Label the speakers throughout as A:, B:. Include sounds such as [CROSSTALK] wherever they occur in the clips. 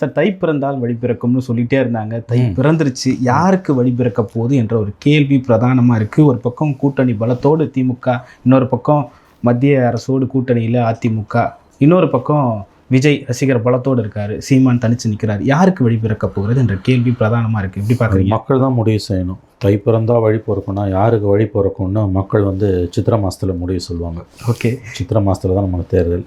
A: Sir தை பிறந்தால் வழி பிறக்கும்னு சொல்லிட்டே இருந்தாங்க. தை பிறந்துருச்சு. யாருக்கு வழி பிறக்க போகுது என்ற ஒரு கேள்வி பிரதானமாக இருக்குது ஒரு பக்கம் கூட்டணி பலத்தோடு திமுக இன்னொரு பக்கம் மத்திய அரசோடு கூட்டணியில் அதிமுக. இன்னொரு பக்கம் விஜய் ரசிகர் பலத்தோடு இருக்காரு. சீமான் தனிச்சு நிற்கிறார் யாருக்கு வழி பிறக்க போகிறது என்ற கேள்வி பிரதானமாக இருக்குது எப்படி பார்க்குறீங்க?
B: மக்கள் தான் முடிவு செய்யணும். தை பிறந்தா வழி பிறக்கும்னா யாருக்கு வழி பிறக்கும்னு மக்கள் வந்து சித்திரை மாதத்தில் முடிவு சொல்லுவாங்க.
A: ஓகே.
B: சித்திரை மாதத்தில் தான் நமக்கு தேர்தல்.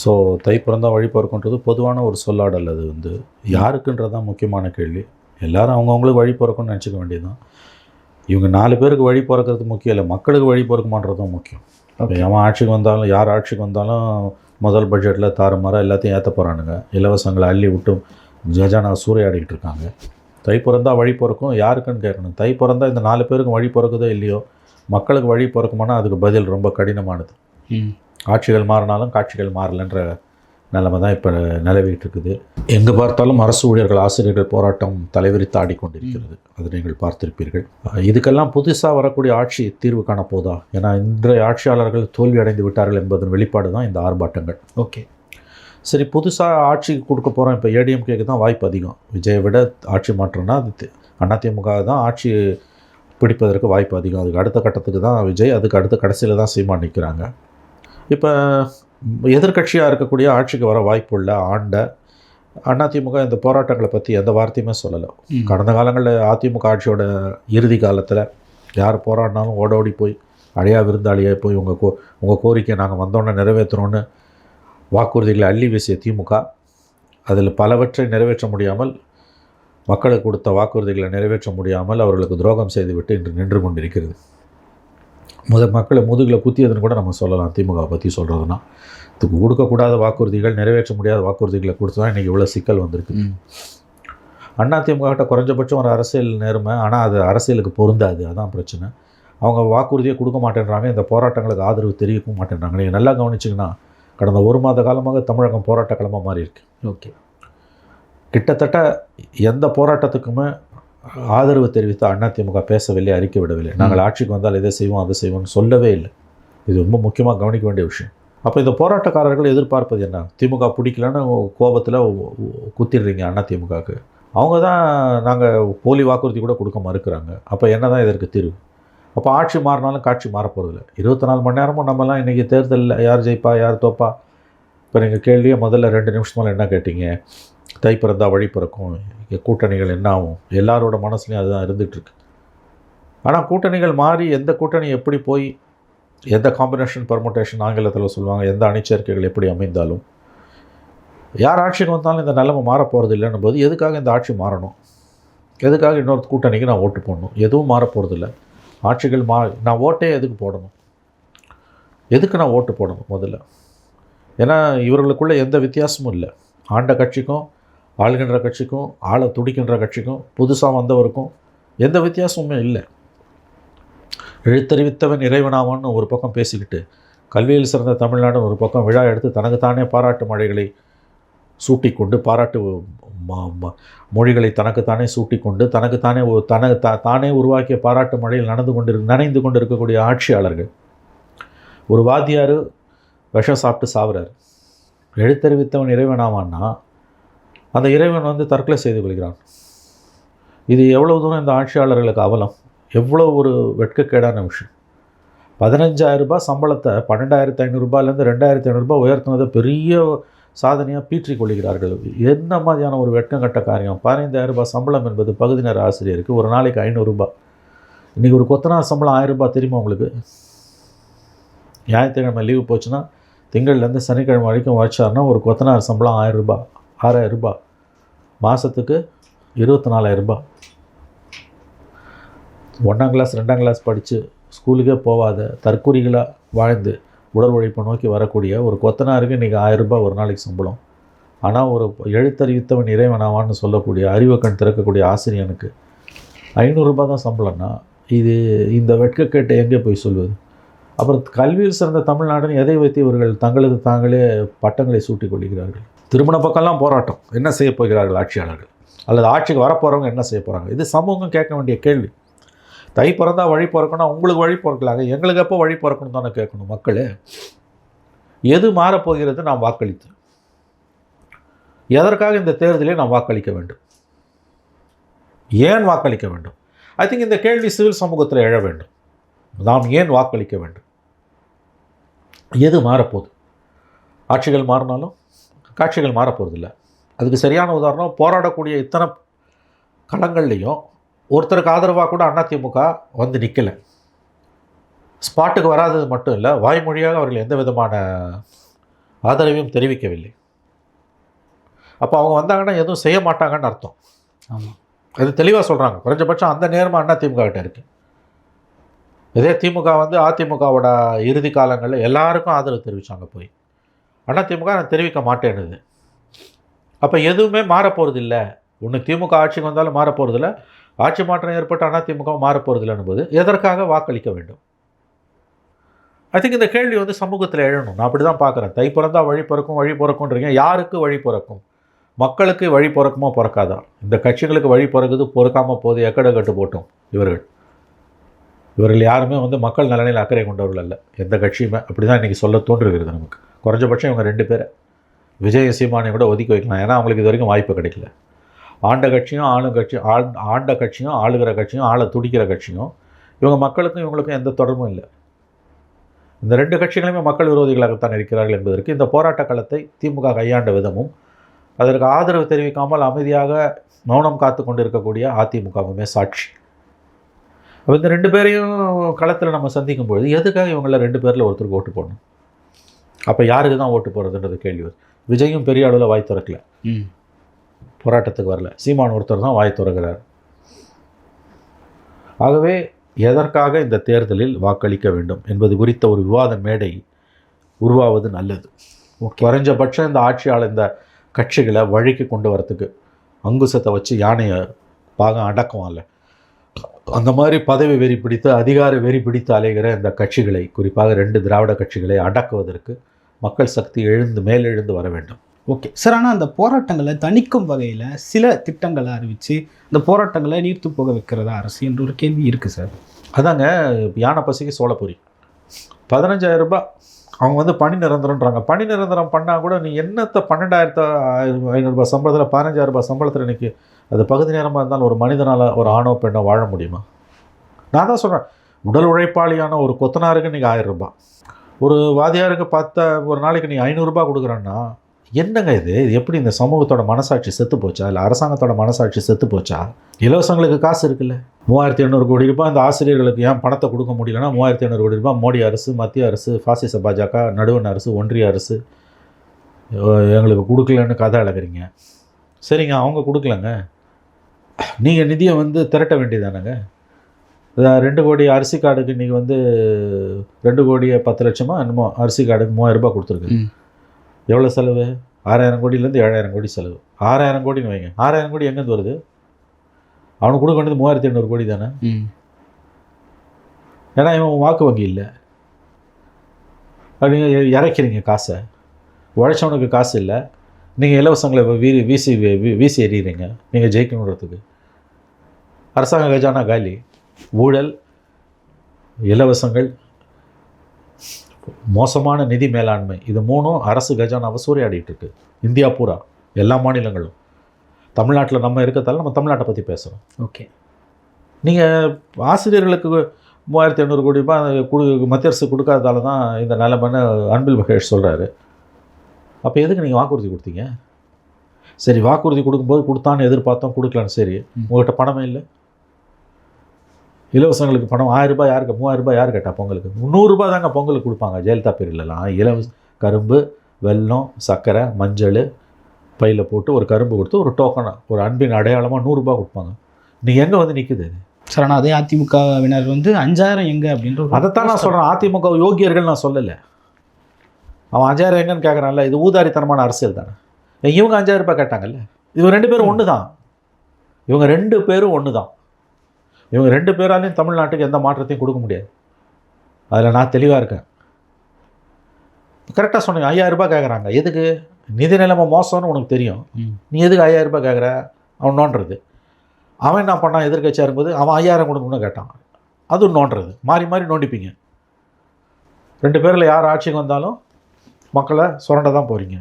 B: ஸோ தை பிறந்தா வழி பிறக்குன்றது பொதுவான ஒரு சொல்லாடல் அது வந்து. யாருக்குன்றது தான் முக்கியமான கேள்வி. எல்லாரும் அவங்கவுங்களுக்கு வழி பிறக்கும்னு நினச்சிக்க வேண்டியதுதான். இவங்க நாலு பேருக்கு வழி பிறக்கிறது முக்கியம் இல்லை மக்களுக்கு வழி பிறக்குமான்றது தான் முக்கியம் எவன் ஆட்சிக்கு வந்தாலும் யார் ஆட்சிக்கு வந்தாலும் முதல் பட்ஜெட்டில் தாறுமாறாக எல்லாத்தையும் ஏற்ற போகிறானுங்க இலவசங்களை அள்ளி விட்டு ஜஜானா சூறையாடிக்கிட்டு இருக்காங்க. தை பிறந்தா வழி பிறக்கும் யாருக்குன்னு கேட்கணும். தை பிறந்தா இந்த நாலு பேருக்கு வழி பிறக்குதோ இல்லையோ மக்களுக்கு வழி பிறக்குமானா அதுக்கு பதில் ரொம்ப கடினமானது. ஆட்சிகள் மாறினாலும் காட்சிகள் மாறலன்ற நிலைமை தான் இப்போ நிலவிட்டு இருக்குது. எங்கே பார்த்தாலும் அரசு ஊழியர்கள் ஆசிரியர்கள் போராட்டம் தலைவிரித்து ஆடிக்கொண்டிருக்கிறது. அது நீங்கள் பார்த்திருப்பீர்கள். இதுக்கெல்லாம் புதுசாக வரக்கூடிய ஆட்சி தீர்வு காண போதா ஏன்னா இன்றைய ஆட்சியாளர்கள் தோல்வி அடைந்து விட்டார்கள் என்பதன் வெளிப்பாடு தான் இந்த ஆர்ப்பாட்டங்கள்.
A: ஓகே.
B: சரி புதுசாக ஆட்சிக்கு கொடுக்க போகிறோம் இப்போ ஏடிஎம்கேக்கு தான் வாய்ப்பு அதிகம். விஜயை விட ஆட்சி மாற்றம்னா அது அதிமுக தான் ஆட்சி பிடிப்பதற்கு வாய்ப்பு அதிகம். அதுக்கு அடுத்த கட்டத்துக்கு தான் விஜய் அதுக்கு அடுத்த கடைசியில் தான் சீமான் நிற்கிறாங்க இப்போ எதிர்க்கட்சியாக இருக்கக்கூடிய ஆட்சிக்கு வர வாய்ப்பு உள்ள ஆண்ட அதிமுக இந்த போராட்டங்களை பற்றி எந்த வார்த்தையுமே சொல்லலை. கடந்த காலங்களில் அதிமுக ஆட்சியோட இறுதி காலத்தில் யார் போராடினாலும் ஓடோடி போய் அழையா விருந்தாளியாக போய் உங்கள் கோ உங்கள் கோரிக்கையை நாங்கள் வந்தோன்னே நிறைவேற்றுறோன்னு வாக்குறுதிகளை அள்ளி வீசிய திமுக அதில் பலவற்றை நிறைவேற்ற முடியாமல் மக்களுக்கு கொடுத்த வாக்குறுதிகளை நிறைவேற்ற முடியாமல் அவர்களுக்கு துரோகம் செய்துவிட்டு இன்று நின்று கொண்டிருக்கிறது முத மக்களை முதுகில் குத்தியதுன்னு கூட நம்ம சொல்லலாம். திமுக பற்றி சொல்கிறதுனா இதுக்கு கொடுக்கக்கூடாத வாக்குறுதிகள் நிறைவேற்ற முடியாத வாக்குறுதிகளை கொடுத்து தான் இன்றைக்கி இவ்வளோ சிக்கல் வந்திருக்கு. அண்ணா திமுக குறைஞ்சபட்சம் ஒரு அரசியல் நேர்மை ஆனால் அது அரசியலுக்கு பொருந்தாது. அதான் பிரச்சனை. அவங்க வாக்குறுதியை கொடுக்க மாட்டேன்றாங்க இந்த போராட்டங்களுக்கு ஆதரவு தெரிவிக்கவும் மாட்டேன்றாங்க. நீங்கள் நல்லா கவனிச்சிங்கன்னா கடந்த ஒரு மாத காலமாக தமிழகம் போராட்ட களமாக மாறி இருக்கு
A: ஓகே.
B: கிட்டத்தட்ட எந்த போராட்டத்துக்குமே ஆதரவு தெரிவித்து அதிமுக பேசவில்லை அறிக்கை விடவில்லை. நாங்கள் ஆட்சிக்கு வந்தால் இதை செய்வோம் அதை செய்வோம்னு சொல்லவே இல்லை. இது ரொம்ப முக்கியமாக கவனிக்க வேண்டிய விஷயம். அப்போ இந்த போராட்டக்காரர்கள் எதிர்பார்ப்பது என்ன? திமுக பிடிக்கலன்னு கோபத்தில் குத்திடுறீங்க அதிமுகவுக்கு அவங்க தான் நாங்கள் போலி வாக்குறுதி கூட கொடுக்க மறுக்கிறாங்க. அப்போ என்ன தான் இதற்கு தீர்வு? அப்போ ஆட்சி மாறினாலும் காட்சி மாறப்போகிறதில்ல இருபத்தி நாலு மணி நேரமும் நம்மலாம் இன்றைக்கி தேர்தலில் யார் ஜெயிப்பா யார் தோப்பா? இப்போ நீங்கள் கேள்வியே முதல்ல ரெண்டு நிமிஷமாக என்ன கேட்டீங்க? தை பிறந்தால் வழி பிறக்கும். கூட்டணிகள் என்ன ஆகும்? எல்லாரோட மனசுலையும் அதுதான் இருந்துகிட்ருக்கு ஆனால் கூட்டணிகள் மாறி எந்த கூட்டணி எப்படி போய் எந்த காம்பினேஷன் பர்முட்டேஷன் ஆங்கிலத்தில் சொல்லுவாங்க எந்த அணிச்சேர்க்கைகள் எப்படி அமைந்தாலும் யார் ஆட்சிக்கு வந்தாலும் இந்த நிலைமை மாறப்போகிறது இல்லைன்னும் போது எதுக்காக இந்த ஆட்சி மாறணும்? எதுக்காக இன்னொரு கூட்டணிக்கு நான் ஓட்டு போடணும்? எதுவும் மாறப்போகிறது இல்லை ஆட்சிகள் மா நான் ஓட்டே எதுக்கு போடணும்? எதுக்கு நான் ஓட்டு போடணும் முதல்ல? ஏன்னா இவர்களுக்குள்ளே எந்த வித்தியாசமும் இல்லை. ஆண்ட கட்சிக்கும் ஆளுகின்ற கட்சிக்கும் ஆளை துடிக்கின்ற கட்சிக்கும் புதுசாக வந்தவருக்கும் எந்த வித்தியாசமுமே இல்லை. எழுத்தறிவித்தவன் இறைவனாவான்னு ஒரு பக்கம் பேசிக்கிட்டு கல்வியில் சிறந்த தமிழ்நாடு ஒரு பக்கம் விழா எடுத்து தனக்குத்தானே பாராட்டு மழைகளை சூட்டிக்கொண்டு பாராட்டு மொழிகளை தனக்குத்தானே சூட்டிக்கொண்டு தனக்குத்தானே ஒரு தன தானே உருவாக்கிய பாராட்டு மழையில் நடந்து கொண்டு நனைந்து கொண்டு இருக்கக்கூடிய ஆட்சியாளர்கள். ஒரு வாத்தியார் விஷம் சாப்பிட்டு சாவுறாரு. எழுத்தறிவித்தவன் இறைவனாவான்னா அந்த இறைவன் வந்து தற்கொலை செய்து கொள்கிறான். இது எவ்வளவு தூரம் இந்த ஆட்சியாளர்களுக்கு அவலம்? எவ்வளோ ஒரு வெட்கக்கேடான விஷயம். பதினஞ்சாயிரரூபா சம்பளத்தை பன்னெண்டாயிரத்து ஐநூறுரூபாலேருந்து ரெண்டாயிரத்து ஐநூறுரூபா உயர்த்தினதை பெரிய சாதனையாக பீற்றிக் கொள்கிறார்கள் என்ன மாதிரியான ஒரு வெட்கம் கட்ட காரியம்? பதினைந்தாயிரரூபா சம்பளம் என்பது பகுதி நேர ஆசிரியருக்கு ஒரு நாளைக்கு ஐநூறுரூபா இன்றைக்கி ஒரு கொத்தனார் சம்பளம் ஆயிரம் ரூபாய் தெரியுமா உங்களுக்கு? ஞாயிற்றுக்கிழமை லீவு போச்சுன்னா திங்கள்லேருந்து சனிக்கிழமை வரைக்கும் வச்சாருன்னா ஒரு கொத்தனார் சம்பளம் ஆயிரரூபா ஆறாயிரரூபா ஆறாயிரம் ரூபாய். மாதத்துக்கு இருபத்தி நாலாயிரம் ஒன்றாம் கிளாஸ் ரெண்டாம் கிளாஸ் படித்து ஸ்கூலுக்கே போகாத தற்கூரிகளாக வாழ்ந்து உடல் உழைப்பை நோக்கி வரக்கூடிய ஒரு கொத்தனாருக்கு இன்றைக்கி ஆயிரம் ஒரு நாளைக்கு சம்பளம். ஆனால் ஒரு எழுத்தறிவித்தவன் இறைவனாவான்னு சொல்லக்கூடிய அறிவை கண் திறக்கக்கூடிய ஆசிரியனுக்கு ஐநூறுரூபா தான் சம்பளம்னா இது இந்த வெட்கக்கேட்டை எங்கே போய் சொல்வது? அப்புறம் கல்வியில் சிறந்த தமிழ்நாடுன்னு எதை வைத்து இவர்கள் தங்களது தாங்களே பட்டங்களை சூட்டிக் கொள்கிறார்கள்? திருமண பக்கம்லாம் போராட்டம். என்ன செய்ய போகிறார்கள் ஆட்சியாளர்கள்? அல்லது ஆட்சிக்கு வரப்போகிறவங்க என்ன செய்ய போகிறாங்க இது சமூகம் கேட்க வேண்டிய கேள்வி. தை பிறந்தால் வழி பிறக்கணும் உங்களுக்கு வழி பிறக்கலாங்க. எங்களுக்கு எப்போ வழி பிறக்கணும் தானே கேட்கணும் மக்களே. எது மாறப்போகிறது நாம் வாக்களித்து. எதற்காக இந்த தேர்தலில் நாம் வாக்களிக்க வேண்டும்? ஏன் வாக்களிக்க வேண்டும்? ஐ திங்க் இந்த கேள்வி சிவில் சமூகத்தில் எழ வேண்டும். நாம் ஏன் வாக்களிக்க வேண்டும்? எது மாறப்போகுது? ஆட்சிகள் மாறினாலும் காட்சிகள் மாறப்போகிறதில்ல அதுக்கு சரியான உதாரணம் போராடக்கூடிய இத்தனை களங்கள்லேயும் ஒருத்தருக்கு ஆதரவாக கூட அதிமுக வந்து நிற்கலை ஸ்பாட்டுக்கு வராதது மட்டும் இல்லை வாய்மொழியாக அவர்கள் எந்த விதமான ஆதரவையும் தெரிவிக்கவில்லை. அப்போ அவங்க வந்தாங்கன்னா எதுவும் செய்ய மாட்டாங்கன்னு அர்த்தம்.
A: ஆமாம்
B: அது தெளிவாக சொல்கிறாங்க குறைஞ்சபட்சம் அந்த நேர்மை அண்ணா திமுக கிட்ட இருக்கு. இதே திமுக வந்து அதிமுகவோட இறுதி காலங்களில் எல்லாருக்கும் ஆதரவு தெரிவித்தாங்க போய். அதிமுக நான் தெரிவிக்க மாட்டேன்னுது. அப்போ எதுவுமே மாறப்போகிறது இல்லை ஒன்று திமுக ஆட்சிக்கு வந்தாலும் மாறப்போகிறதில்ல ஆட்சி மாற்றம் ஏற்பட்ட அதிமுக திமுக மாறப்போகிறதில்லைன்னு போது எதற்காக வாக்களிக்க வேண்டும்? ஐ திங்க் இந்த கேள்வி வந்து சமூகத்தில் எழணும். நான் அப்படி தான் பார்க்குறேன். தை பிறந்தா வழி பிறக்கும் வழி பிறக்கும்ன்றீங்க. யாருக்கு வழி பிறக்கும்? மக்களுக்கு வழி பிறக்குமா பிறக்காதா? இந்த கட்சிகளுக்கு வழி பிறகுது பொறுக்காமல் போது எக்கட கட்டு போட்டோம் இவர்கள். இவர்கள் யாருமே வந்து மக்கள் நலனில் அக்கறை கொண்டவர்கள் அல்ல. எந்த கட்சியுமே அப்படி தான் இன்றைக்கி சொல்ல தோன்றுகிறது நமக்கு. குறைஞ்சபட்சம் இவங்க ரெண்டு பேரை. விஜய சீமானை கூட ஒதுக்கி வைக்கலாம். ஏன்னா அவங்களுக்கு இது வரைக்கும் வாய்ப்பு கிடைக்கல. ஆண்ட கட்சியும் ஆளும் கட்சி ஆள் ஆண்ட கட்சியும் ஆளுகிற கட்சியும் ஆளை துடிக்கிற கட்சியும் இவங்க மக்களுக்கும் இவங்களுக்கும் எந்த தொடர்பும் இல்லை. இந்த ரெண்டு கட்சிகளுமே மக்கள் விரோதிகளாகத்தான் இருக்கிறார்கள் என்பதற்கு இந்த போராட்ட களத்தை திமுக கையாண்ட விதமும் அதற்கு ஆதரவு தெரிவிக்காமல் அமைதியாக மௌனம் காத்து கொண்டிருக்கக்கூடிய அதிமுகவுமே சாட்சி. அப்போ இந்த ரெண்டு பேரையும் களத்தில் நம்ம சந்திக்கும் பொழுது எதுக்காக இவங்கள ரெண்டு பேரில் ஒருத்தருக்கு ஓட்டு போடணும்? அப்போ யாருக்கு தான் ஓட்டு போடுறதுன்றது கேள்வி வருது. விஜயும் பெரிய அளவில் வாய் திறக்கல. போராட்டத்துக்கு வரல. சீமான் ஒருத்தர் தான் வாய் திறக்கிறார். ஆகவே எதற்காக இந்த தேர்தலில் வாக்களிக்க வேண்டும் என்பது குறித்த ஒரு விவாத மேடை உருவாவது நல்லது. குறைஞ்சபட்சம் இந்த ஆட்சியாளர் இந்த கட்சிகளை வழிக்கு கொண்டு வரத்துக்கு அங்குசத்தை வச்சு யானையை பாகம் அடக்குவான்ல அந்த மாதிரி பதவி வெறி பிடித்து அதிகார வெறி பிடித்து அலைகிற இந்த கட்சிகளை குறிப்பாக ரெண்டு திராவிட கட்சிகளை அடக்குவதற்கு மக்கள் சக்தி எழுந்து மேலெழுந்து வர வேண்டும்.
A: ஓகே சார் ஆனால் அந்த போராட்டங்களை தணிக்கும் வகையில் சில திட்டங்களை அறிவித்து அந்த போராட்டங்களை நீர்த்து போக வைக்கிறதா அரசு என்ற ஒரு கேள்வி இருக்குது சார்
B: அதாங்க யானை பசிக்கு சோளப்பொரி. பதினஞ்சாயிரம் ரூபாய் அவங்க வந்து பணி நிரந்தரம்ன்றாங்க. பணி நிரந்தரம் பண்ணால் கூட நீ என்னத்தை பன்னெண்டாயிரத்து ஐநூறுரூபா சம்பளத்தில் பதினஞ்சாயிரம் ரூபாய் சம்பளத்தில் இன்னைக்கு அது பகுதி நேரமாக இருந்தாலும் ஒரு மனிதனால் ஒரு ஆணோ பெண்ணோ வாழ முடியுமா? நான் தான் சொல்கிறேன் உடல் உழைப்பாளியான ஒரு கொத்தனாருக்கு இன்றைக்கி ஆயிரம் ரூபாய் ஒரு வாதியாருக்கு பார்த்தா ஒரு நாளைக்கு நீ ஐநூறுரூபா கொடுக்குறேன்னா என்னங்க இது? இது எப்படி இந்த சமூகத்தோட மனசாட்சி செத்து போச்சா? இல்லை அரசாங்கத்தோட மனசாட்சி செத்து போச்சா? இலவசங்களுக்கு காசு இருக்குல்ல. மூவாயிரத்தி எண்ணூறு கோடி ரூபாய் இந்த ஆசிரியர்களுக்கு ஏன் பணத்தை கொடுக்க முடியலன்னா மூவாயிரத்தி எண்ணூறு கோடி ரூபாய் மோடி அரசு மத்திய அரசு பாசிச பாஜக நடுவண் அரசு ஒன்றிய அரசு எங்களுக்கு கொடுக்கலன்னு கதை அழகிறீங்க. சரிங்க அவங்க கொடுக்கலங்க. நீங்கள் நிதியை வந்து திரட்ட வேண்டியதானங்க? ரெண்டு கோடி அரிசி கார்டுக்கு நீங்கள் வந்து ரெண்டு கோடியே பத்து லட்சமா என்னமோ அரிசி கார்டுக்கு மூவாயிரம் ரூபாய் கொடுத்துருக்கு. எவ்வளோ செலவு? ஆறாயிரம் கோடியிலேருந்து ஏழாயிரம் கோடி செலவு. ஆறாயிரம் கோடின்னு வைங்க. ஆறாயிரம் கோடி எங்கேருந்து வருது? அவனுக்கு கொடுக்க வேண்டியது மூவாயிரத்தி எண்ணூறு கோடி தானே? ஏன்னா இவன் வாக்கு வங்கி இல்லை. நீங்கள் இறக்கிறீங்க காசை. உழைச்சவனுக்கு காசு இல்லை. நீங்கள் இலவசங்களை வீ வீசி வீசி எறிகிறீங்க நீங்கள் ஜெயிக்கணுன்றதுக்கு. அரசாங்க கஜானா காலி. ஊழல் இலவசங்கள் மோசமான நிதி மேலாண்மை இது மூணும் அரசு கஜானாவை சூறையாடிட்டு இருக்கு. இந்தியா பூரா எல்லா மாநிலங்களும். தமிழ்நாட்டில் நம்ம இருக்கத்தால நம்ம தமிழ்நாட்டை பற்றி பேசுகிறோம்
A: ஓகே.
B: நீங்கள் ஆசிரியர்களுக்கு மூவாயிரத்தி எண்ணூறு கோடி ரூபாய் கொடு மத்திய அரசு கொடுக்காததால தான் இந்த நிலைமைன்னு அன்பில் மகேஷ் சொல்கிறாரு அப்போ எதுக்கு நீங்கள் வாக்குறுதி கொடுத்தீங்க? சரி வாக்குறுதி கொடுக்கும்போது கொடுத்தான்னு எதிர்பார்த்தோம் கொடுக்கலன்னு சரி. உங்கள்கிட்ட பணமே இல்லை. இலவசங்களுக்கு பணம் ஆயிரம் ரூபாய் யாருக்கு? மூவாயிரம் ரூபாய் யார் கேட்டா பொங்கலுக்கு? முந்நூறுரூபா தாங்க பொங்கலுக்கு கொடுப்பாங்க. ஜெயலலிதா பீரியட்லலாம். இலவச கரும்பு வெல்லம் சர்க்கரை மஞ்சள் பையில் போட்டு ஒரு கரும்பு கொடுத்து ஒரு டோக்கனை ஒரு அன்பின் அடையாளமாக நூறுரூபா கொடுப்பாங்க. நீங்கள் எங்கே வந்து நிற்குது
A: சார் ஆனால் அதே அதிமுகவினர் வந்து அஞ்சாயிரம் எங்க அப்படின்ற
B: அதைத்தான் நான் சொல்கிறேன் அதிமுக யோகியர்கள் நான் சொல்லலை. அவன் அஞ்சாயிரம் எங்கன்னு கேட்குறான்ல இது ஊதாரித்தனமான அரசியல் தானே. இவங்க அஞ்சாயிரம் ரூபாய் கேட்டாங்கல்ல. இவங்க ரெண்டு பேரும் ஒன்று தான் இவங்க ரெண்டு பேரும் ஒன்று தான் இவங்க ரெண்டு பேராலையும் தமிழ்நாட்டுக்கு எந்த மாற்றத்தையும் கொடுக்க முடியாது. அதில் நான் தெளிவாக இருக்கேன். கரெக்டாக சொன்னீங்க. ஐயாயிரம் ரூபாய் கேட்குறாங்க எதுக்கு? நிதி நிலைமை மோசம்னு உனக்கு தெரியும். நீ எதுக்கு ஐயாயிரம் ரூபாய் கேட்குற அவன் நோண்டுறது. அவன் என்ன பண்ணான் எதிர்க்கட்சியாக இருக்கும்போது அவன் ஐயாயிரம் கொடுக்கணும்னு கேட்டான். அதுவும் நோண்டுறது. மாறி மாறி நோண்டிப்பீங்க. ரெண்டு பேரில் யார் ஆட்சிக்கு வந்தாலும் மக்களை சுரண்ட தான் போகிறீங்க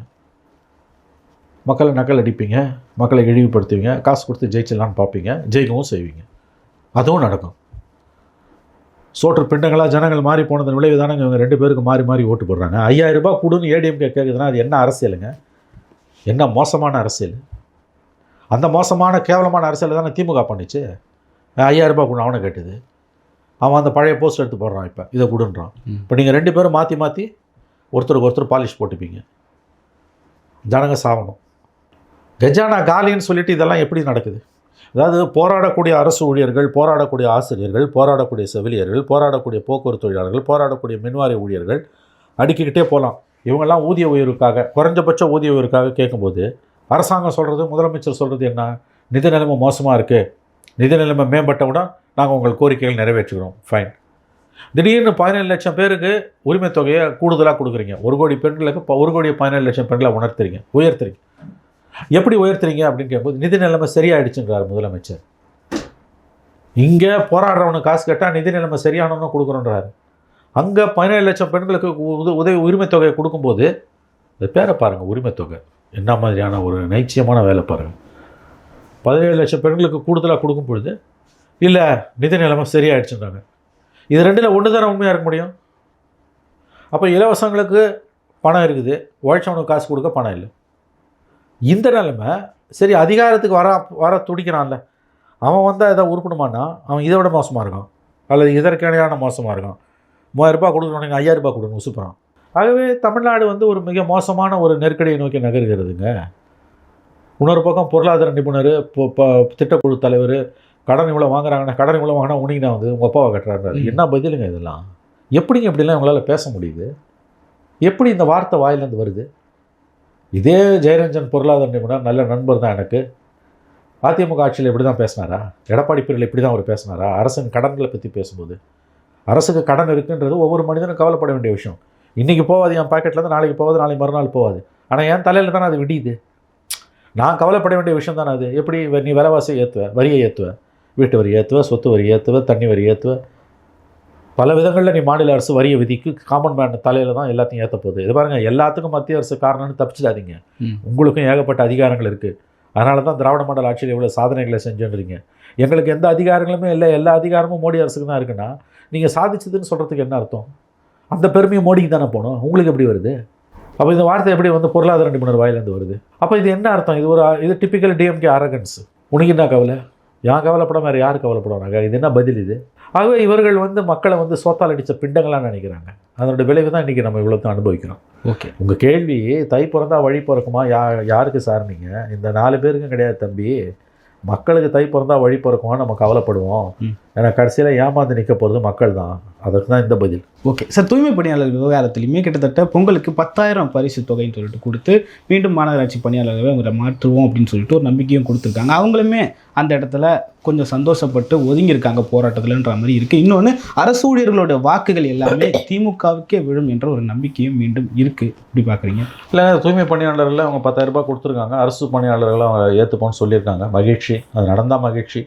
B: மக்களை நக்கல் அடிப்பீங்க. மக்களை இழிவுபடுத்துவீங்க. காசு கொடுத்து ஜெயிச்சிடலான்னு பார்ப்பீங்க. ஜெயிக்கவும் செய்வீங்க. அதுவும் நடக்கும். சோற்று பிண்டங்களா ஜனங்கள் மாறி போனதன் விளைவு தானங்க இவங்க ரெண்டு பேருக்கு மாறி மாறி ஓட்டு போடுறாங்க. ஐயாயிரம் ரூபாய் கொடுன்னு ஏடிஎம்கே கேட்குதுன்னா அது என்ன அரசியலுங்க? என்ன மோசமான அரசியல்? அந்த மோசமான கேவலமான அரசியலை தானே திமுக பண்ணிச்சு. ஐயாயிரம் ரூபாய் கொடு அவனை கேட்டுது. அவன் அந்த பழைய போஸ்ட் எடுத்து போடுறான் இப்போ இதை கொடுன்றான். இப்போ நீங்கள் ரெண்டு பேரும் மாற்றி மாற்றி ஒருத்தருக்கு ஒருத்தர் பாலிஷ் போட்டுப்பீங்க. ஜனங்க சாவணும். கஜானா காலின்னு சொல்லிட்டு இதெல்லாம் எப்படி நடக்குது? அதாவது போராடக்கூடிய அரசு ஊழியர்கள் போராடக்கூடிய ஆசிரியர்கள் போராடக்கூடிய செவிலியர்கள் போராடக்கூடிய போக்குவரத்து தொழிலாளர்கள் போராடக்கூடிய மின்வாரிய ஊழியர்கள் அடுக்கிக்கிட்டே போகலாம். இவங்கெல்லாம் ஊதிய உயர்வுக்காக குறைஞ்சபட்ச ஊதிய உயர்வுக்காக கேட்கும்போது அரசாங்கம் சொல்கிறது முதலமைச்சர் சொல்கிறது என்ன? நிதி நிலைமை மோசமாக இருக்குது நிதி நிலைமை மேம்பட்டவுடன் நாங்கள் உங்கள் கோரிக்கைகள் நிறைவேற்றுகிறோம். ஃபைன் திடீர்னு பதினேழு லட்சம் பேருக்கு உரிமை தொகையை கூடுதலாக கொடுக்குறீங்க. ஒரு கோடி பெண்களுக்கு ஒரு கோடி பதினேழு லட்சம் பெண்களை உணர்த்துறீங்க உயர்த்துறீங்க. எப்படி உயர்த்துறீங்க அப்படின்னு கேட்கும்போது நிதி நிலைமை சரியாயிடுச்சுங்கிறார் முதலமைச்சர். இங்கே போராடுறவனுக்கு காசு கேட்டால் நிதி நிலைமை சரியானவனும் கொடுக்குறோன்றாரு அங்கே பதினேழு லட்சம் பெண்களுக்கு உத உதவி உரிமை தொகையை கொடுக்கும்போது இந்த பேரை பாருங்கள் உரிமை தொகை. என்ன மாதிரியான ஒரு நைச்சியமான வேலை பாருங்கள் பதினேழு லட்சம் பெண்களுக்கு கூடுதலாக கொடுக்கும் பொழுது இல்லை நிதி நிலைமை சரியாயிடுச்சுன்றாங்க. இது ரெண்டில் ஒன்று தானே உண்மையாக இருக்க முடியும்? அப்போ இலவசங்களுக்கு பணம் இருக்குது. உழைச்சவனுக்கு காசு கொடுக்க பணம் இல்லை. இந்த நிலைமை சரி அதிகாரத்துக்கு வர வர துடிக்கிறான்ல. அவன் வந்தால் எதாவது உருப்பணுமானா அவன் இதை விட மோசமாக இருக்கான். அல்லது இதற்கிடையான மோசமாக இருக்கான். மூவாயிரம் ரூபாய் கொடுக்கணும் ஐயாயிரம் ரூபாய் கொடுக்கணும் உசுப்புறான். ஆகவே தமிழ்நாடு வந்து ஒரு மிக மோசமான ஒரு நெருக்கடியை நோக்கி நகர்கிறதுங்க. இன்னொரு பக்கம் பொருளாதார நிபுணர் இப்போ திட்டக்குழு தலைவர் கடன் இவ்வளோ வாங்குறாங்கன்னா கடன் இவ்வளோ வாங்கினா உனிங்கன்னா வந்து உங்கள் அப்பாவை கட்டுறாரு. என்ன பதிலுங்க இதெல்லாம்? எப்படிங்க இப்படிலாம் இவங்களால பேச முடியுது? எப்படி இந்த வார்த்தை வாயிலேருந்து வருது? இதே ஜெயரஞ்சன் பொருளாதார நிபுணர் நல்ல நண்பர் தான் எனக்கு. அதிமுக ஆட்சியில் இப்படி தான் பேசினாரா? எடப்பாடி பிரிவில் இப்படி தான் அவர் பேசினாரா? அரசின் கடன்களை பற்றி பேசும்போது. அரசுக்கு கடன் இருக்குன்றது ஒவ்வொரு மனிதனும் கவலைப்பட வேண்டிய விஷயம். இன்றைக்கி போகாது என் பாக்கெட்லேருந்து நாளைக்கு போகாது நாளைக்கு மறுநாள் போகாது ஆனால் என் தலையில் தானே அது விடியுது? நான் கவலைப்பட வேண்டிய விஷயம் தானே அது? எப்படி நீ விலைவாசி ஏற்றுவ வரியை ஏற்றுவ வீட்டு வரி ஏற்றுவ சொத்து வரி ஏற்றுவ தண்ணி வரி ஏற்றுவ பல விதங்களில் நீ மாநில அரசு வரியை விதிக்கு காமன் மேன் தலையில் தான் எல்லாத்தையும் ஏற்ற போகுது. இது பாருங்கள் எல்லாத்துக்கும் மத்திய அரசு காரணம்னு தப்பிச்சிடாதீங்க. உங்களுக்கும் ஏகப்பட்ட அதிகாரங்கள் இருக்குது அதனால தான் திராவிட மாடல் ஆட்சியில் எவ்வளோ சாதனைகளை செஞ்சுன்றீங்க எங்களுக்கு எந்த அதிகாரங்களுமே இல்லை. எல்லா அதிகாரமும் மோடி அரசுக்கு தான் இருக்குன்னா நீங்கள் சாதிச்சதுன்னு சொல்கிறதுக்கு என்ன அர்த்தம்? அந்த பெருமையும் மோடிக்கு தானே போகணும். உங்களுக்கு எப்படி வருது? அப்போ இந்த வார்த்தை எப்படி வந்து பொருளாதார நிபுணர் வாயிலேருந்து வருது? அப்போ இது என்ன அர்த்தம்? இது ஒரு இது டிப்பிக்கல் டிஎம்கே அரகன்ஸ் உனக்கு என்ன கவலை? யான் கவலைப்படாம வேறு யார் கவலைப்படுவாங்க? இது என்ன பதில் இது? ஆகவே இவர்கள் வந்து மக்களை வந்து சோத்தால் அடித்த பிண்டங்களாக நினைக்கிறாங்க. அதனோட விளைவு தான் இன்றைக்கி நம்ம இவ்வளோத்தையும் அனுபவிக்கிறோம்.
A: ஓகே.
B: உங்கள் கேள்வி தை பிறந்தா வழி பிறக்குமா? யா யாருக்கு சார் நீங்கள் இந்த நாலு பேருக்கும் கிடையாது தம்பி. மக்களுக்கு தை பிறந்தா வழி பிறக்குமா நம்ம கவலைப்படுவோம். ஏன்னா கடைசியில் ஏமாந்து நிற்க போகிறது மக்கள் தான் அதுக்கு தான் இந்த பதில்.
A: ஓகே. சார் தூய்மை பணியாளர் விவகாரத்திலையுமே கிட்டத்தட்ட பொங்கலுக்கு பத்தாயிரம் பரிசு தொகைன்னு சொல்லிட்டு கொடுத்து மீண்டும் மாநகராட்சி பணியாளர்களை அவங்களை மாற்றுவோம் அப்படின்னு சொல்லிட்டு ஒரு நம்பிக்கையும் கொடுத்துருக்காங்க. அவங்களுமே அந்த இடத்துல கொஞ்சம் சந்தோஷப்பட்டு ஒதுங்கியிருக்காங்க போராட்டத்தில்ன்ற மாதிரி இருக்குது இன்னொன்று அரசு ஊழியர்களோட வாக்குகள் எல்லாமே திமுகவுக்கே விழும் என்ற ஒரு நம்பிக்கையும் மீண்டும் இருக்குது இப்படி பார்க்குறீங்க?
B: இல்லை தூய்மை பணியாளர்கள் அவங்க பத்தாயிரம் ரூபாய் கொடுத்துருக்காங்க. அரசு பணியாளர்களும் அவங்க ஏற்றுப்போன்னு சொல்லியிருக்காங்க. மகிழ்ச்சி. அது நடந்தால் மகிழ்ச்சி.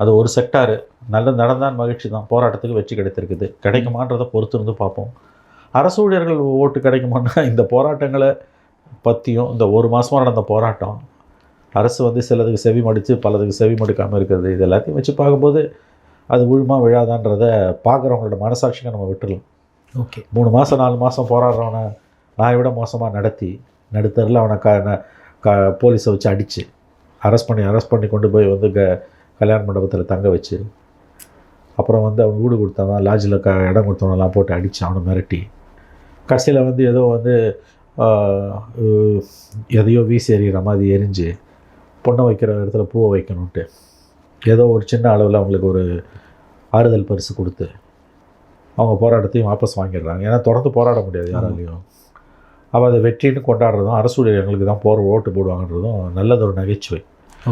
B: அது ஒரு செக்டாரு. நல்லது நடந்தான் மகிழ்ச்சி தான் போராட்டத்துக்கு வெற்றி கிடைத்திருக்குது. கிடைக்குமான்றதை பொறுத்து இருந்து பார்ப்போம். அரசு ஊழியர்கள் ஓட்டு கிடைக்குமான்னா இந்த போராட்டங்களை பற்றியும் இந்த ஒரு மாதமாக நடந்த போராட்டம் அரசு வந்து சிலதுக்கு செவி மடித்து பலதுக்கு செவி மடுக்காமல் இருக்கிறது இது எல்லாத்தையும் வச்சு பார்க்கும்போது அது விழுமா விழாதான்றதை பார்க்குறவங்களோட மனசாட்சிக்கு நம்ம விட்டுடலாம்
A: ஓகே.
B: மூணு மாதம் நாலு மாதம் போராடுறவனை நான் விட மோசமாக நடத்தி நடுத்தரில் அவனை க போலீஸை வச்சு அடித்து அரெஸ்ட் பண்ணி அரெஸ்ட் பண்ணி கொண்டு போய் வந்து க கல்யாண மண்டபத்தில் தங்க வச்சு அப்புறம் வந்து அவன் வீடு கொடுத்தவன் லாட்ஜில் க இடம் கொடுத்தவனெல்லாம் போட்டு அடித்து அவனை மிரட்டி. கடைசியில் வந்து ஏதோ வந்து எதையோ வீசி எறிகிற மாதிரி எரிஞ்சு பொண்ணை வைக்கிற இடத்துல பூவை வைக்கணுன்ட்டு ஏதோ ஒரு சின்ன அளவில் அவங்களுக்கு ஒரு ஆறுதல் பரிசு கொடுத்து அவங்க போராட்டத்தையும் வாபஸ் வாங்கிடுறாங்க. ஏன்னா தொடர்ந்து போராட முடியாது யாராலையும். அவள் அதை வெற்றின்னு கொண்டாடுறதும் அரசுடைய எங்களுக்கு தான் போகிற ஓட்டு போடுவாங்கன்றதும் நல்லதொரு நகைச்சுவை.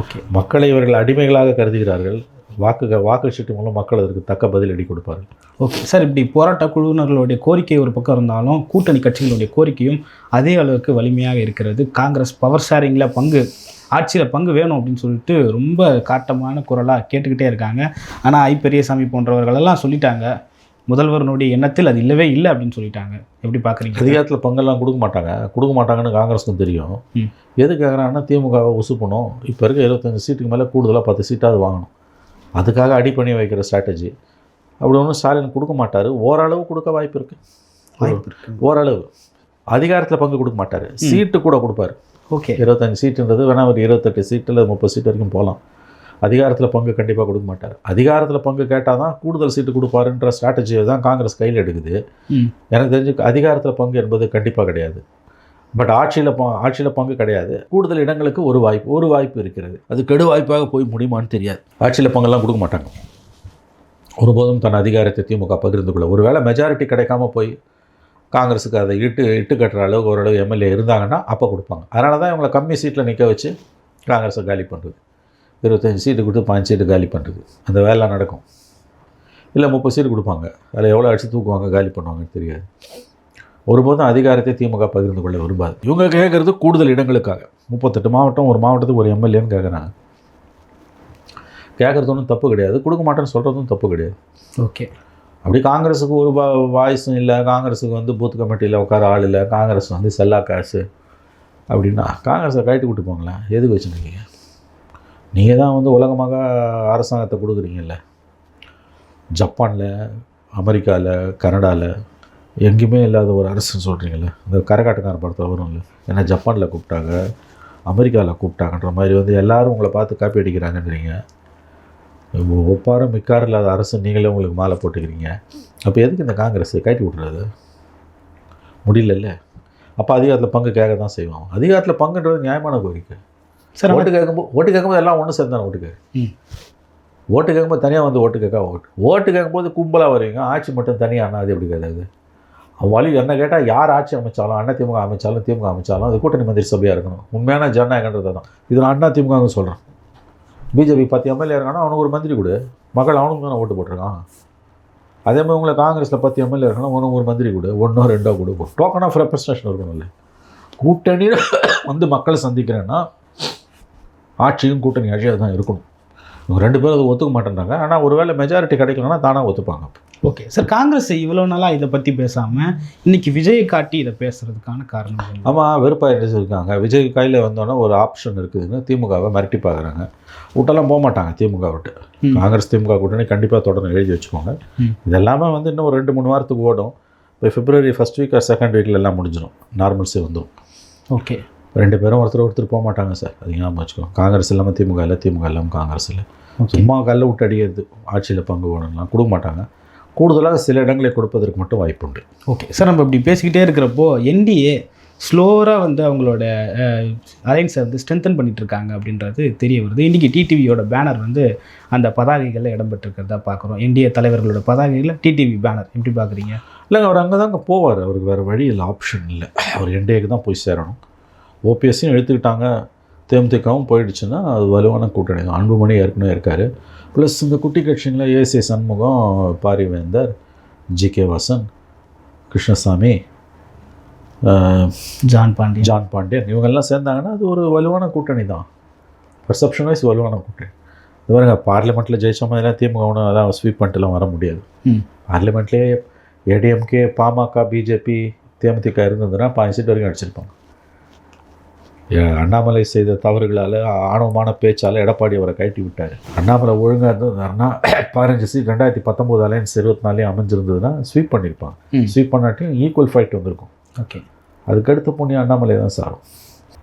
A: ஓகே
B: மக்களை இவர்கள் அடிமைகளாக கருதுகிறார்கள். வாக்கு வாக்கு சீட்டு மூலம் மக்கள் அதற்கு தக்க பதிலடி கொடுப்பார்கள்.
A: ஓகே சார் இப்படி போராட்ட குழுவினர்களுடைய கோரிக்கை ஒரு பக்கம் இருந்தாலும் கூட்டணி கட்சிகளுடைய கோரிக்கையும் அதே அளவுக்கு வலிமையாக இருக்கிறது. காங்கிரஸ் பவர் ஷேரிங்கில் பங்கு ஆட்சியில் பங்கு வேணும் அப்படின்னு சொல்லிட்டு ரொம்ப காட்டமான குரலாக கேட்டுக்கிட்டே இருக்காங்க. ஆனால் ஐ பெரியசாமி போன்றவர்கள் எல்லாம் சொல்லிட்டாங்க. முதல்வருடைய எண்ணத்தில் அது இல்லவே இல்லை அப்படின்னு சொல்லிட்டாங்க. எப்படி பார்க்குறீங்க?
B: அதிகாரத்தில் பங்கெல்லாம் கொடுக்க மாட்டாங்க. கொடுக்க மாட்டாங்கன்னு காங்கிரஸுக்கும் தெரியும். எது கேட்குறாங்கன்னா திமுகவை உசுப்பணும். இப்போ இருக்க இருபத்தஞ்சு சீட்டுக்கு மேலே கூடுதலாக பத்து சீட்டாவது வாங்கணும். அதுக்காக அடி பண்ணி வைக்கிற ஸ்ட்ராட்டஜி அப்படி ஒன்றும் ஸ்டாலின் கொடுக்க மாட்டார். ஓரளவு கொடுக்க வாய்ப்பு இருக்குது
A: வாய்ப்பு
B: ஓரளவு. அதிகாரத்தில் பங்கு கொடுக்க மாட்டார். சீட்டு கூட கொடுப்பாரு.
A: ஓகே.
B: இருபத்தஞ்சு சீட்டுன்றது வேணால் ஒரு இருபத்தெட்டு சீட்டு இல்லை முப்பது சீட் வரைக்கும் போகலாம் அதிகாரத்தில் பங்கு கண்டிப்பாக கொடுக்க மாட்டார். அதிகாரத்தில் பங்கு கேட்டால் தான் கூடுதல் சீட்டு கொடுப்பாருன்ற ஸ்ட்ராட்டஜியை தான் காங்கிரஸ் கையில் எடுக்குது. எனக்கு தெரிஞ்சு அதிகாரத்தில் பங்கு என்பது கண்டிப்பாக கிடையாது. பட் ஆட்சியில் ப ஆட்சியில் பங்கு கிடையாது. கூடுதல் இடங்களுக்கு ஒரு வாய்ப்பு ஒரு வாய்ப்பு இருக்கிறது. அது கெடு வாய்ப்பாக போய் முடியுமான்னு தெரியாது. ஆட்சியில் பங்கெல்லாம் கொடுக்க மாட்டாங்க. ஒருபோதும் தன் அதிகாரத்தை திமுக பகிர்ந்து கொள்ள ஒருவேளை மெஜாரிட்டி கிடைக்காம போய் காங்கிரஸுக்கு அதை இட்டு இட்டு கட்டுற அளவுக்கு ஓரளவு எம்எல்ஏ இருந்தாங்கன்னா அப்போ கொடுப்பாங்க. அதனால தான் இவங்களை கம்மி சீட்டில் நிற்க வச்சு காங்கிரஸை காலி பண்ணுறது இருபத்தஞ்சி சீட்டு கொடுத்து பாஞ்சு சீட்டு காலி பண்ணுறது. அந்த வேலை நடக்கும். இல்லை முப்பது சீட்டு கொடுப்பாங்க. அதில் எவ்வளோ அடிச்சு தூக்குவாங்க காலி பண்ணுவாங்கன்னு தெரியாது. ஒருபோதும் அதிகாரத்தை திமுக பகிர்ந்து கொள்ள விரும்பாது. இவங்க கேட்குறது கூடுதல் இடங்களுக்காக. முப்பத்தெட்டு மாவட்டம் ஒரு மாவட்டத்துக்கு ஒரு எம்எல்ஏன்னு கேட்குறாங்க. கேட்குறது ஒன்றும் தப்பு கிடையாது. கொடுக்க மாட்டேன்னு சொல்கிறதும் தப்பு கிடையாது.
A: ஓகே.
B: அப்படி காங்கிரஸுக்கு ஒரு வாய்ஸும் இல்லை. காங்கிரஸுக்கு வந்து பூத் கமிட்டியில் உட்கார ஆள் இல்லை. காங்கிரஸ் வந்து செல்லா காசு அப்படின்னா காங்கிரஸை கைட்டு விட்டு போங்களேன். எதுக்கு வச்சுருக்கீங்க நீங்கள் தான் வந்து உலகமாக அரசாங்கத்தை கொடுக்குறீங்கல்ல? ஜப்பானில் அமெரிக்காவில் கனடாவில் எங்கேயுமே இல்லாத ஒரு அரசுன்னு சொல்கிறீங்களே இந்த கரகாட்டக்கார படத்தில் இல்லை ஏன்னா ஜப்பானில் கூப்பிட்டாங்க அமெரிக்காவில் கூப்பிட்டாங்கன்ற மாதிரி வந்து எல்லோரும் உங்களை பார்த்து காப்பி அடிக்கிறாங்கன்றீங்க ஒப்பாரம் மிக்கார் இல்லாத அரசு நீங்களே உங்களுக்கு மாலை போட்டுக்கிறீங்க. அப்போ எதுக்கு இந்த காங்கிரஸ் கட்டி விட்றது? முடியலல்ல. அப்போ அதிகாரத்தில் பங்கு கேட்க தான் செய்வோம் அதிகாரத்தில் பங்குன்றது நியாயமான கோரிக்கை.
A: சார்
B: ஓட்டு கேட்கும்போது ஓட்டு கேட்கும்போது எல்லாம் ஒன்று சேர்ந்தானே ஓட்டு
A: ம்.
B: ஓட்டு கேட்கும்போது தனியாக வந்து ஓட்டு கேட்க ஓட்டு. ஓட்டு கேட்கும்போது கும்பலாக வருவீங்க. ஆட்சி மட்டும் தனியாக அது எப்படி கிடையாது வழி என்ன கேட்டால் யார் ஆட்சி அமைச்சாலும் அண்ணா திமுக அமைச்சாலும் திமுக அமைச்சாலும் அது கூட்டணி மந்திரி சபையாக இருக்கணும். உண்மையான ஜனநாயகன்றது தான் இது நான் அண்ணா திமுக சொல்கிறேன் பிஜேபி பத்து எம்எல்ஏ இருக்கானா அவனுக்கு ஒரு மந்திரி கொடு. மக்கள் அவனுக்கு தானே ஓட்டு போட்டிருக்கான். அதே மாதிரி உங்களை காங்கிரஸில் பத்து எம்எல்ஏ இருக்கணும் உனக்கு ஒரு மந்திரி கொடு. ஒன்றோ ரெண்டோ கொடு. டோக்கன் ஆஃப் ரெப்ரஸன்டேஷன் இருக்கணும்ல. கூட்டணியில் வந்து மக்களை சந்திக்கிறேன்னா ஆட்சியும் கூட்டணி ஆட்சியாக தான் இருக்கணும். இவங்க ரெண்டு பேரும் அதை ஒத்துக்க மாட்டேன்றாங்க. ஆனால் ஒருவேளை மெஜாரிட்டி கிடைக்கலன்னா தானாக ஒத்துப்பாங்க.
A: ஓகே சார் காங்கிரஸ் இவ்வளோ நாளாக இதை பற்றி பேசாமல் இன்னைக்கு விஜயை காட்டி இதை பேசுறதுக்கான காரணம்?
B: ஆமாம் வெறுப்பாயிட்டு இருக்காங்க விஜய் கையில் வந்தோன்னே ஒரு ஆப்ஷன் இருக்குதுன்னு திமுகவை மிரட்டி பார்க்குறாங்க. விட்டெல்லாம் போக மாட்டாங்க திமுக விட்டு. காங்கிரஸ் திமுக கூட்டணி கண்டிப்பாக தொடர்ந்து எழுதி வச்சுக்கோங்க
A: ம்.
B: இது எல்லாமே வந்து இன்னும் ஒரு ரெண்டு மூணு வாரத்துக்கு ஓடும். இப்போ February first week or second வீக்கில் எல்லாம் முடிஞ்சிடும் நார்மல்ஸே வந்துடும்
A: ஓகே
B: ரெண்டு பேரும் ஒருத்தர் ஒருத்தர் போக மாட்டாங்க சார். அது ஞாபகம் வச்சுக்கோ காங்கிரஸ் இல்லாமல் திமுக இல்லை திமுக இல்லாமல் காங்கிரஸ் இல்லை. சும்மா கல்ல விட்டு அடிக்கிறது ஆட்சியில் பங்கு வேணும்லாம் கொடுக்க மாட்டாங்க. கூடுதலாக சில இடங்களை கொடுப்பதற்கு மட்டும் வாய்ப்புண்டு
A: ஓகே. சார் நம்ம இப்படி பேசிக்கிட்டே இருக்கிறப்போ என்டிஏ ஸ்லோவராக வந்து அவங்களோட அலைன்ஸை வந்து ஸ்ட்ரென்தன் பண்ணிட்டு இருக்காங்க அப்படின்றது தெரிய வருது. இன்றைக்கி டிடிவியோட பேனர் வந்து அந்த பதாகைகளில் இடம்பெற்றிருக்கிறதா பார்க்குறோம். என்டிஏ தலைவர்களோட பதாகைகளில் டிடிவி பேனர். எப்படி பார்க்குறீங்க?
B: இல்லைங்க அவர் அங்கே தாங்க போவார். அவருக்கு வேறு வழி இல்லை ஆப்ஷன் இல்லை. அவர் என்டிஏக்கு தான் போய் சேரணும். ஓபிஎஸ்ஸையும் எடுத்துக்கிட்டாங்க. தேமுதிகவும் போயிடுச்சுன்னா அது வலுவான கூட்டணி தான். அன்புமணி ஏற்கனவே இருக்கார். ப்ளஸ் இந்த குட்டி கட்சிங்களில் AC Shanmugam Parivendhar G K Vasan Krishnasamy
A: John Pandian.
B: John Pandian. இவங்கெல்லாம் சேர்ந்தாங்கன்னா அது ஒரு வலுவான கூட்டணி தான். பர்செப்ஷன் வைஸ் வலுவான கூட்டணி. இது பாருங்க பார்லிமெண்ட்டில் ஜெயிச்ச மாதிரிலாம் திமுக ஒன்றும் அதான் ஸ்வீப் பண்ணிட்டுலாம் வர முடியாது. பார்லிமெண்ட்லேயே ஏடிஎம்கே பாமக பிஜேபி தேமுதிக இருந்ததுன்னா பாஞ்சு சீட் வரைக்கும் அடிச்சிருப்பாங்க. அண்ணாமலை செய்த தவறுகளால் ஆணவமான பேச்சால் எடப்பாடி அவரை கழட்டி விட்டார். அண்ணாமலை ஒழுங்காக இருந்ததுன்னா பதினஞ்சு சீட் ரெண்டாயிரத்தி பத்தொம்போது அலையன்ஸ் இருபத்தி நாலையும் அமைஞ்சிருந்ததுன்னா ஸ்வீப் பண்ணியிருப்பாங்க ஸ்வீப் பண்ணாட்டியும் ஈக்குவல் ஃபைட் வந்திருக்கும்.
A: ஓகே.
B: அதுக்கடுத்து புண்ணியம் அண்ணாமலை தான் சாரும்.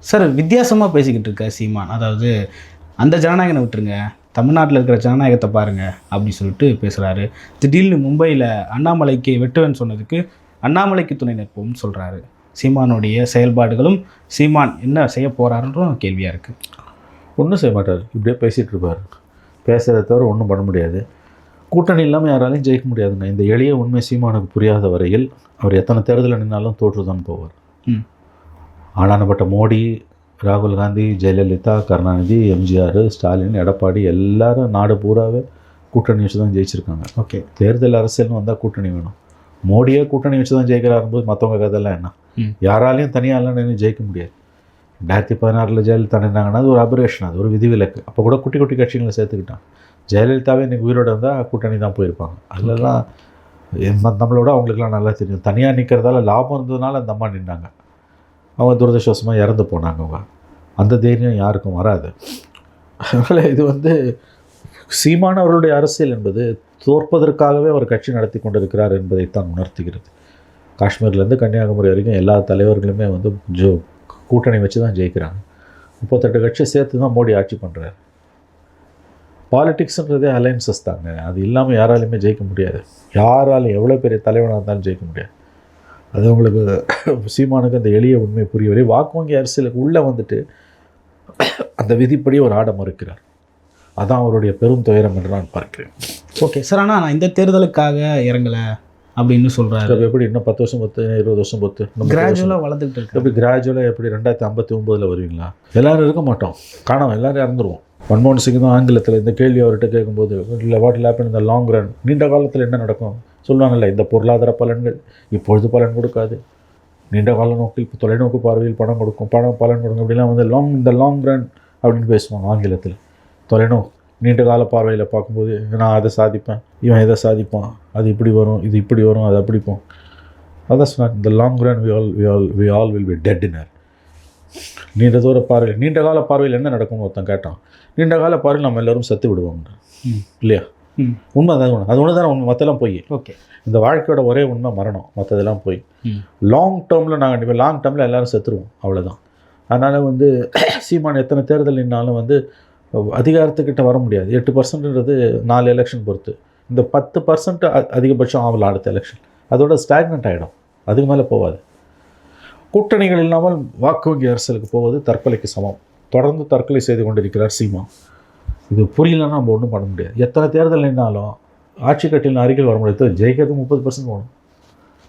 A: சார் வித்தியாசமாக பேசிக்கிட்டு இருக்க சீமான். அதாவது அந்த ஜனநாயகனை விட்டுருங்க தமிழ்நாட்டில் இருக்கிற ஜனநாயகத்தை பாருங்க அப்படி சொல்லிட்டு பேசுகிறாரு திடீர்னு மும்பையில் அண்ணாமலைக்கு வெட்டுவேன்னு சொன்னதுக்கு அண்ணாமலைக்கு துணை நிற்போம்னு சொல்கிறாரு சீமானுடைய செயல்பாடுகளும் சீமான் என்ன செய்ய போகிறாருன்றும் கேள்வியாக இருக்குது
B: ஒன்றும் செய்ய மாட்டார். இப்படியே பேசிகிட்டு இருப்பார். பேசுகிறத தவிர ஒன்றும் பண்ண முடியாது. கூட்டணி இல்லாமல் யாராலையும் ஜெயிக்க முடியாதுங்க. இந்த எளிய உண்மை சீமானுக்கு புரியாத வரையில் அவர் எத்தனை தேர்தலில் நின்னாலும் தோற்று தான் போவார்.
A: ம்.
B: ஆனானப்பட்ட மோடி ராகுல் காந்தி ஜெயலலிதா கருணாநிதி எம்ஜிஆர் ஸ்டாலின் எடப்பாடி எல்லாரும் நாடு பூராவே கூட்டணி வச்சு தான் ஜெயிச்சிருக்காங்க.
A: ஓகே.
B: தேர்தல் அரசியல்னு வந்தால் கூட்டணி வேணும். மோடியே கூட்டணி வச்சு தான் ஜெயிக்கிறாரும்போது மற்றவங்க கதையெல்லாம் என்ன. யாராலையும் தனியாலாம் நின்று ஜெயிக்க முடியாது. ரெண்டாயிரத்தி பதினாறில் ஜெயலலிதா நின்றாங்கன்னா அது ஒரு அபரேஷன் அது ஒரு விதிவிலக்கு. அப்போ கூட குட்டி குட்டி கட்சிகளை சேர்த்துக்கிட்டான். ஜெயலலிதாவே இன்னைக்கு உயிரோட இருந்தால் கூட்டணி தான் போயிருப்பாங்க. அதுலலாம் நம்மளோட அவங்களுக்குலாம் நல்லா தெரியும். தனியாக நிற்கிறதால லாபம் இருந்ததுனால அந்த அம்மா நின்னாங்க. அவங்க துரதிருஷ்டவசமாக இறந்து போனாங்க அவங்க. அந்த தைரியம் யாருக்கும் வராது. அதனால் இது வந்து சீமான் அவர்களுடைய அரசியல் என்பது தோற்பதற்காகவே அவர் கட்சி நடத்தி கொண்டிருக்கிறார் என்பதைத்தான் உணர்த்துகிறது. காஷ்மீர்லேருந்து கன்னியாகுமரி வரைக்கும் எல்லா தலைவர்களுமே வந்து ஜோ கூட்டணி வச்சு தான் ஜெயிக்கிறாங்க. முப்பத்தெட்டு கட்சி சேர்த்து தான் மோடி ஆட்சி பண்ணுறாரு பாலிட்டிக்ஸுன்றதே அலைன்சஸ் தாங்க. அது இல்லாமல் யாராலையுமே ஜெயிக்க முடியாது. யாராலும் எவ்வளோ பெரிய தலைவனாக இருந்தாலும் ஜெயிக்க முடியாது. அது உங்களுக்கு சீமானுக்கு அந்த எளிய உண்மை புரியவில்லை வாக்கு வங்கி அரசியலுக்கு உள்ளே வந்துட்டு அந்த விதிப்படி ஒரு ஆட மறுக்கிறார். அதான் அவருடைய பெரும் துயரம் என்று நான் பார்க்கிறேன்.
A: ஓகே சார் ஆனால் நான் இந்த தேர்தலுக்காக இறங்கலை. அப்படின்னு சொல்கிறாரு
B: எப்படி இன்னும் பத்து வருஷம் பத்து இருபது வருஷம் பத்து.
A: கிராஜுவலாக வளர்ந்துட்டு இருக்கு
B: எப்படி கிராஜுவலாக எப்படி ரெண்டாயிரத்தி ஐம்பத்தி ஒம்போதில் வருவீங்களா? எல்லாரும் இருக்க மாட்டோம். காணோம் எல்லாரும் இறந்துருவோம். மன்மோகன் சிங் தான் ஆங்கிலத்தில் இந்த கேள்வி அவர்கிட்ட கேட்கும்போது இல்லை வாட் லேப்பன் இந்த லாங் ரன் நீண்ட காலத்தில் என்ன நடக்கும்? சொல்லுவாங்கல்ல இந்த பொருளாதார பலன்கள் இப்பொழுது பலன் கொடுக்காது. நீண்ட கால நோக்கில் இப்போ தொலைநோக்கு பார்வையில் பணம் கொடுக்கும். பணம் பலன் கொடுக்கும் அப்படிலாம் வந்து லாங் இந்த லாங் ரன் அப்படின்னு பேசுவாங்க ஆங்கிலத்தில். தொலைநோக்கு நீண்ட கால பார்வையில் பார்க்கும்போது நான் அதை சாதிப்பேன் இவன் இதை சாதிப்பான் அது இப்படி வரும் இது இப்படி வரும் அது அப்படி போகும். அதான் சொன்னார் இந்த long run we all we all we all will be dead inner நீண்ட தூர பார்வையில் நீண்ட கால பார்வையில் என்ன நடக்கும்னு ஒருத்தன் கேட்டான். நீண்ட கால பார்வையில் நம்ம எல்லாரும் செத்து விடுவோம்
A: ம்.
B: இல்லையா? உண்மை அதான் உண்மை அது ஒன்று தான் உண்மை. மற்றெல்லாம் போய்.
A: ஓகே.
B: இந்த வாழ்க்கையோட ஒரே உண்மை மரணம். மற்றதெல்லாம் போய். லாங் டேர்மில் நாங்கள் கண்டிப்பாக லாங் டேர்மில் எல்லாரும் செத்துருவோம். அவ்வளோதான் அதனால் வந்து [CLEARS THROAT] சீமான் எத்தனை தேர்தல் நின்னாலும் வந்து அதிகாரத்துக்கிட்ட வர முடியாது. எட்டு பர்சன்ட்ன்றது நாலு எலெக்ஷன் பொறுத்து. இந்த பத்து பர்சன்ட் அதிகபட்சம் ஆகலாம் அடுத்த எலெக்ஷன் அதோட ஸ்டாக்னண்ட் ஆகிடும் அதுக்கு மேலே போகாது கூட்டணிகள் இல்லாமல் வாக்கு வங்கி அரசியலுக்கு போவது தற்கொலைக்கு சமம். தொடர்ந்து தற்கொலை செய்து கொண்டிருக்கிறார் சீமா. இது புரியலன்னா நம்ம ஒன்றும் பண்ண முடியாது. எத்தனை தேர்தல் நின்னாலும் ஆட்சி கட்டில் அருகில் வர முடியாது. ஜெயிக்கிறது முப்பது பர்சன்ட் போகணும்.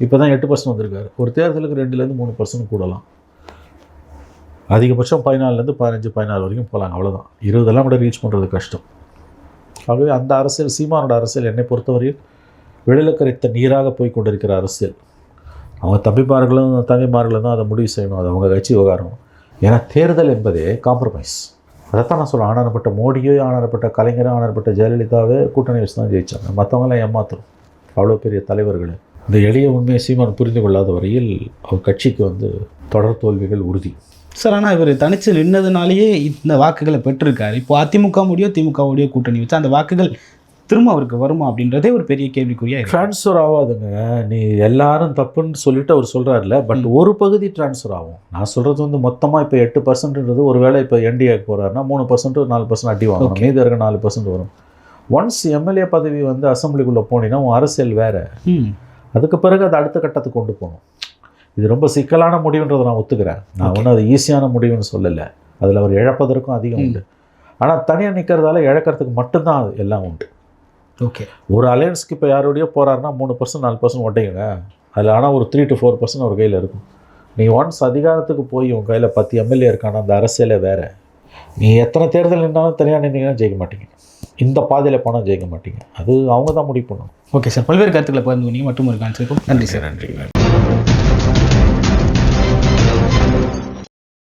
B: இப்போ தான் எட்டு பர்சன்ட் வந்திருக்காரு. ஒரு தேர்தலுக்கு ரெண்டுலேருந்து மூணு பர்சன்ட் கூடலாம். அதிகபட்சம் பதினாலுலேருந்து பதினஞ்சு பதினாறு வரைக்கும் போகலாம் அவ்வளோதான் இருபதெல்லாம் கூட ரீச் பண்ணுறது கஷ்டம். ஆகவே அந்த அரசியல் சீமானோட அரசியல் என்னை பொறுத்தவரையில் விழலுக்கரைத்த நீராக போய் கொண்டிருக்கிற அரசியல். அவங்க தம்பிமார்களும் தங்கைமார்களும் தான் அதை முடிவு செய்யணும் அது அவங்க கட்சி விவகாரம். ஏன்னா தேர்தல் என்பதே காம்ப்ரமைஸ் அதைத்தான் நான் சொல்கிறேன் ஆனானப்பட்ட மோடியோ ஆனானப்பட்ட கலைஞரோ ஆனானப்பட்ட ஜெயலலிதாவே கூட்டணி வச்சு தான் ஜெயிச்சாங்க. மற்றவங்களாம் ஏமாத்துறோம். அவ்வளோ பெரிய தலைவர்கள். இந்த எளிய உண்மையை சீமான் புரிந்து கொள்ளாத வரையில் அவர் கட்சிக்கு வந்து தொடர் தோல்விகள் உறுதி.
A: சார் ஆனால் இவர் தனிச்சு நின்னதுனாலேயே இந்த வாக்குகளை பெற்றிருக்காரு. இப்போ அதிமுக முடியோ திமுக முடியோ கூட்டணி வச்சு அந்த வாக்குகள் திரும்ப அவருக்கு வருமா அப்படின்றதே ஒரு பெரிய கேள்விக்குறியா
B: ட்ரான்ஸ்ஃபர் ஆகாதுங்க. நீ எல்லாரும் தப்புன்னு சொல்லிட்டு அவர் சொல்கிறாருல பட் ஒரு பகுதி ட்ரான்ஸ்ஃபர் ஆகும். நான் சொல்கிறது வந்து மொத்தமாக இப்போ எட்டு பர்சன்ட்ன்றது ஒரு வேளை இப்போ என்டிஏக்கு போகிறாருன்னா மூணு பர்சன்ட் நாலு பர்சன்ட் அடி வாங்கணும். மீதி இருக்க நாலு பர்சன்ட் வரும். ஒன்ஸ் எம்எல்ஏ பதவி வந்து அசம்பிளிக்குள்ளே போனீங்கன்னா உன் அரசியல் வேறு. அதுக்கு பிறகு அதை அடுத்த கட்டத்துக்கு கொண்டு போகணும். இது ரொம்ப சிக்கலான முடிவுன்றதை நான் ஒத்துக்கிறேன். நான். ஒன்றும் அது ஈஸியான முடிவுன்னு சொல்லலை. அதில் அவர் இழப்பதற்கும் அதிகம். உண்டு. ஆனால் தனியாக நிற்கிறதால இழக்கிறதுக்கு மட்டும்தான் அது எல்லாம் உண்டு.
A: ஓகே
B: ஒரு அலையன்ஸ்க்கு இப்போ யாரோடய போகிறாருன்னா மூணு பர்சன்ட் நாலு பர்சன்ட் ஒட்டைங்க அதில் ஆனால் ஒரு த்ரீ டு ஃபோர் பர்சன்ட் அவர் கையில் இருக்கும். நீ ஒன்ஸ் அதிகாரத்துக்கு போய் உன் கையில் பத்து எம்எல்ஏ இருக்கான அந்த அரசியலே வேறு. நீ எத்தனை தேர்தல் நின்றாலும் தனியாக நின்னீங்கன்னா ஜெயிக்க மாட்டீங்க. இந்த பாதையில் போனால் ஜெயிக்க மாட்டீங்க. அது அவங்க தான் முடிவு பண்ணணும்.
A: ஓகே சார் பல்வேறு கருத்துக்களை பகிர்ந்து கொண்டீங்க மற்றும் ஒரு கான்செப்ட் நன்றி சார்
B: நன்றி.